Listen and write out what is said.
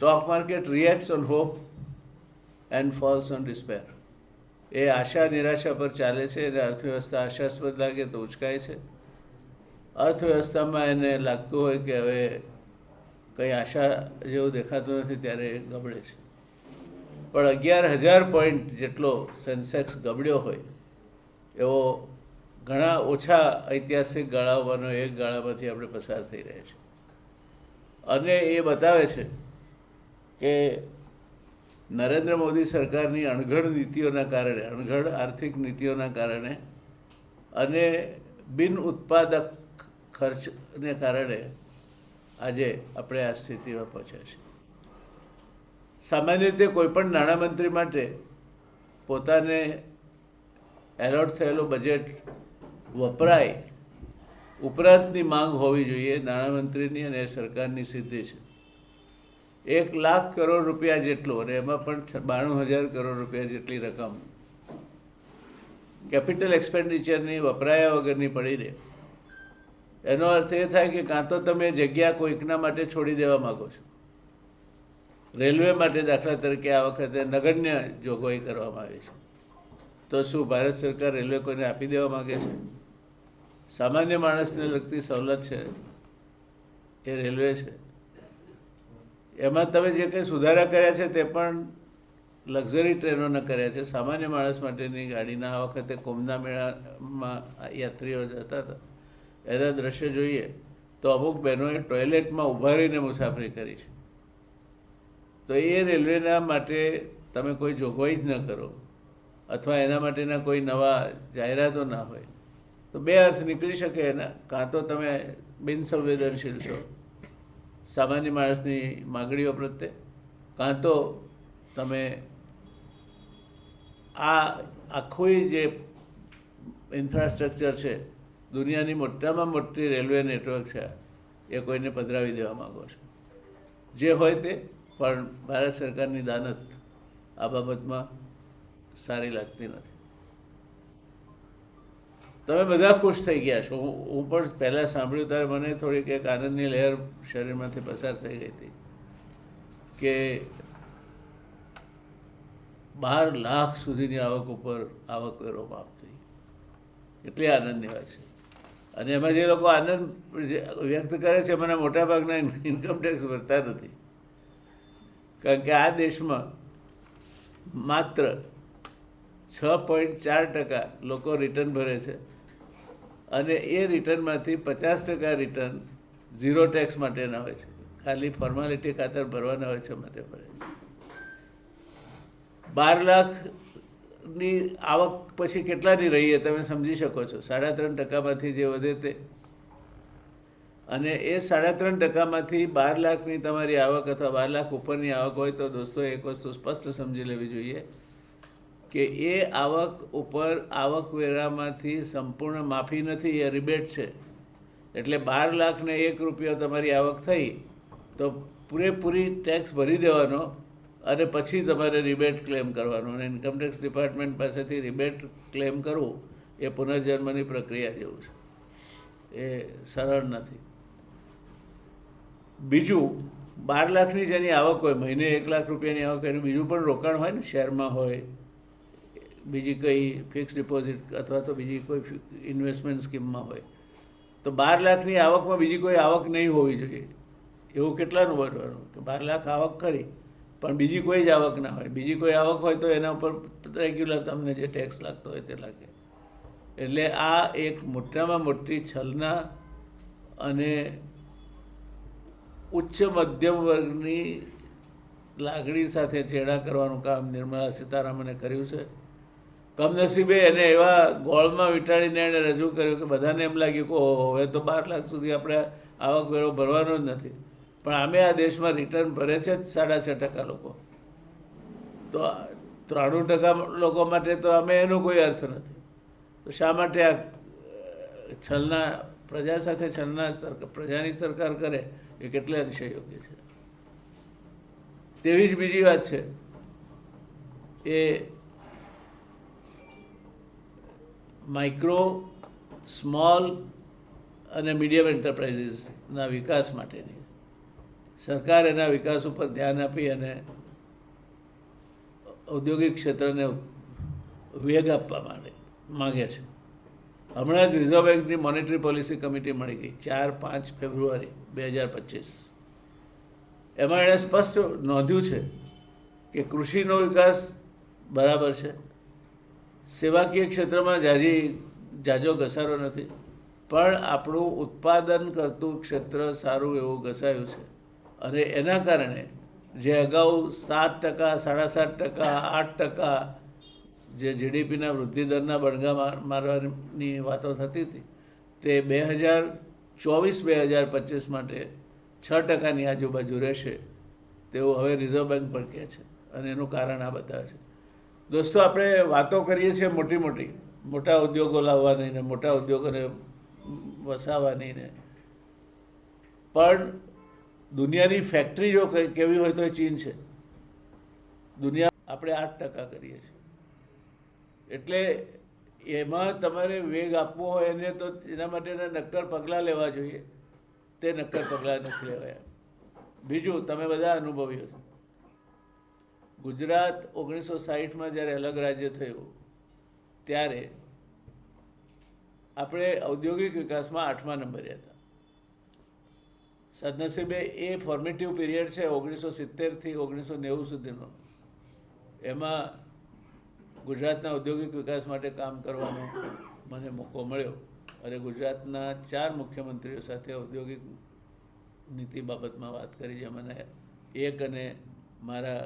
Stock market reacts on hope and falls on despair એ આશા નિરાશા પર ચાલે છે અને અર્થવ્યવસ્થા આશાસ્પદ લાગે તો ઉચકાય છે. અર્થવ્યવસ્થામાં એને લાગતું હોય કે હવે કંઈ આશા જેવું દેખાતું નથી, ત્યારે એ ગબડે છે. પણ અગિયાર હજાર પોઈન્ટ જેટલો સેન્સેક્સ ગબડ્યો હોય, એવો ઘણા ઓછા ઐતિહાસિક ગાળાઓમાંનો એક ગાળામાંથી આપણે પસાર થઈ રહ્યા છે અને એ બતાવે છે કે નરેન્દ્ર મોદી સરકારની અણઘડ નીતિઓના કારણે, અણઘડ આર્થિક નીતિઓના કારણે અને બિન ઉત્પાદક ખર્ચને કારણે આજે આપણે આ સ્થિતિમાં પહોંચ્યા છીએ. સામાન્ય રીતે કોઈપણ નાણામંત્રી માટે પોતાને એલોટ થયેલું બજેટ વપરાય, ઉપરાંતની માંગ હોવી જોઈએ, નાણામંત્રીની અને સરકારની સિદ્ધિ છે. એક લાખ કરોડ રૂપિયા જેટલું અને એમાં પણ બાણું હજાર કરોડ રૂપિયા જેટલી રકમ કેપિટલ એક્સપેન્ડિચરની વપરાયા વગરની પડી રહે. એનો અર્થ એ થાય કે કાં તો તમે જગ્યા કોઈકના માટે છોડી દેવા માગો છો. રેલવે માટે દાખલા તરીકે આ વખતે નગણ્ય જોગવાઈ કરવામાં આવી છે. તો શું ભારત સરકાર રેલવે કોઈને આપી દેવા માગે છે? સામાન્ય માણસને લગતી સવલત છે એ રેલવે છે. એમાં તમે જે કંઈ સુધારા કર્યા છે તે પણ લક્ઝરી ટ્રેનોના કર્યા છે. સામાન્ય માણસ માટેની ગાડીના આ વખતે કોમના મેળામાં યાત્રીઓ જતા હતા. એના દ્રશ્ય જોઈએ તો અમુક બહેનોએ ટોયલેટમાં ઊભા રહીને મુસાફરી કરી છે. તો એ રેલવેના માટે તમે કોઈ જોગવાઈ જ ન કરો અથવા એના માટેના કોઈ નવા જાહેરાતો ના હોય તો બે અર્થ નીકળી શકે એના. કાં તો તમે બિનસંવેદનશીલ છો. સામાન્ય માણસની માગણીઓ પ્રત્યે, કાં તો તમે આ આખું જે ઇન્ફ્રાસ્ટ્રક્ચર છે, દુનિયાની મોટામાં મોટી રેલવે નેટવર્ક છે, એ કોઈને પધરાવી દેવા માગો છો? જે હોય તે, પણ ભારત સરકારની દાનત આ બાબતમાં સારી લાગતી નથી. તમે બધા ખુશ થઈ ગયા છો. હું પણ પહેલાં સાંભળ્યું ત્યારે મને થોડીક એક આનંદની લહેર શરીરમાંથી પસાર થઈ ગઈ હતી કે બાર લાખ સુધીની આવક ઉપર આવકવેરો માફ થઈ એટલી આનંદની વાત છે. અને એમાં જે લોકો આનંદ વ્યક્ત કરે છે, એમાંના મોટાભાગના ઇન્કમ ટેક્સ ભરતા નથી. કારણ કે આ દેશમાં માત્ર છ પોઈન્ટ ચાર ટકા લોકો રિટર્ન ભરે છે. અને એ રિટર્નમાંથી પચાસ ટકા રિટર્ન ઝીરો ટેક્સ માટેના હોય છે. ખાલી ફોર્માલિટી ખાતર ભરવાના હોય છે માટે ભરે બાર લાખની આવક પછી કેટલાની રહી એ તમે સમજી શકો છો. સાડા ત્રણ ટકામાંથી જે વધે તે. અને એ સાડા ત્રણ ટકામાંથી બાર લાખની તમારી આવક અથવા બાર લાખ ઉપરની આવક હોય તો દોસ્તો એક વસ્તુ સ્પષ્ટ સમજી લેવી જોઈએ. કે એ આવક ઉપર આવકવેરામાંથી સંપૂર્ણ માફી નથી, એ રિબેટ છે. એટલે બાર લાખને એક રૂપિયો તમારી આવક થઈ, તો પૂરેપૂરી ટેક્સ ભરી દેવાનો અને પછી તમારે રિબેટ ક્લેમ કરવાનો. અને ઇન્કમટેક્સ ડિપાર્ટમેન્ટ પાસેથી રિબેટ ક્લેમ કરવું, એ પુનર્જન્મની પ્રક્રિયા જેવું છે. એ સરળ નથી. બીજું, બાર લાખની જેની આવક હોય, મહિને એક લાખ રૂપિયાની આવક એનું બીજું પણ રોકાણ હોય ને, શેરમાં હોય બીજી કંઈ ફિક્સ ડિપોઝિટ અથવા તો બીજી કોઈ ઇન્વેસ્ટમેન્ટ સ્કીમમાં હોય. તો બાર લાખની આવકમાં બીજી કોઈ આવક નહીં હોવી જોઈએ. એવું કેટલાનું બનવાનું? કે બાર લાખ આવક કરી, પણ બીજી કોઈ જ આવક ના હોય. બીજી કોઈ આવક હોય તો એના ઉપર રેગ્યુલર તમને જે ટેક્સ લાગતો હોય તે લાગે. એટલે આ એક મોટામાં મોટી છલના અને ઉચ્ચ મધ્યમ વર્ગની લાગણી સાથે ચેડા કરવાનું કામ નિર્મલા સીતારામને કર્યું છે. કમનસીબે એને એવા ગોળમાં વીંટાળીને એણે રજૂ કર્યું કે બધાને એમ લાગ્યું કે હવે તો બાર લાખ સુધી આપણે આવકવેરો ભરવાનો જ નથી. પણ આમે આ દેશમાં રિટર્ન ભરે છે જ સાડા છ ટકા લોકો. તો ત્રાણું ટકા લોકો માટે તો અમે એનો કોઈ અર્થ નથી. તો શા માટે આ છલના પ્રજા સાથે છલના સરકાર, પ્રજાની સરકાર કરે એ કેટલે અંશે યોગ્ય છે? તેવી જ બીજી વાત છે. એ માઇક્રો સ્મોલ અને મીડિયમ એન્ટરપ્રાઇઝીસના વિકાસ માટેની. સરકાર એના વિકાસ ઉપર ધ્યાન આપી અને ઔદ્યોગિક ક્ષેત્રને વેગ આપવા માટે માગે છે. હમણાં જ રિઝર્વ બેંકની મોનેટરી પોલિસી કમિટી મળી ગઈ, ચાર, પાંચ ફેબ્રુઆરી બે હજાર પચીસ. એમાં એણે સ્પષ્ટ નોંધ્યું છે કે કૃષિનો વિકાસ બરાબર છે સેવાકીય ક્ષેત્રમાં જાજી જાજો ઘસારો નથી. પણ આપણું ઉત્પાદન કરતું ક્ષેત્ર સારું એવું ઘસાયું છે. અને એના કારણે જે અગાઉ સાત ટકા સાડા સાત ટકા, આઠ ટકા જે જીડીપીના વૃદ્ધિ દરના બણગા મારવાની વાતો થતી હતી, તે બે હજાર ચોવીસ, બે હજાર પચીસ માટે છ ટકાની આજુબાજુ રહેશે તેવું હવે રિઝર્વ બેંક પણ કહે છે. અને એનું કારણ આ બતાવે છે. દોસ્તો, આપણે વાતો કરીએ છીએ મોટી મોટી મોટા ઉદ્યોગો લાવવાની ને, મોટા ઉદ્યોગોને વસાવવાની ને. પણ દુનિયાની ફેક્ટરી જો કેવી હોય તો એ ચીન છે. દુનિયા આપણે આઠ ટકા કરીએ છીએ. એટલે એમાં તમારે વેગ આપવો હોય એને તો એના માટેના નક્કર પગલાં લેવા જોઈએ. તે નક્કર પગલાં નથી લેવાયા. બીજું, તમે બધા અનુભવ્યું ગુજરાત ઓગણીસો સાહીઠમાં જ્યારે અલગ રાજ્ય થયું, ત્યારે આપણે ઔદ્યોગિક વિકાસમાં આઠમા નંબરે હતા. સદનસીબે એ ફોર્મેટિવ પીરિયડ છે ઓગણીસો સિત્તેરથી ઓગણીસો નેવું સુધીનો. એમાં ગુજરાતના ઔદ્યોગિક વિકાસ માટે કામ કરવાનો મને મોકો મળ્યો અને ગુજરાતના ચાર મુખ્યમંત્રીઓ સાથે ઔદ્યોગિક નીતિ બાબતમાં વાત કરી જે મને એક અને મારા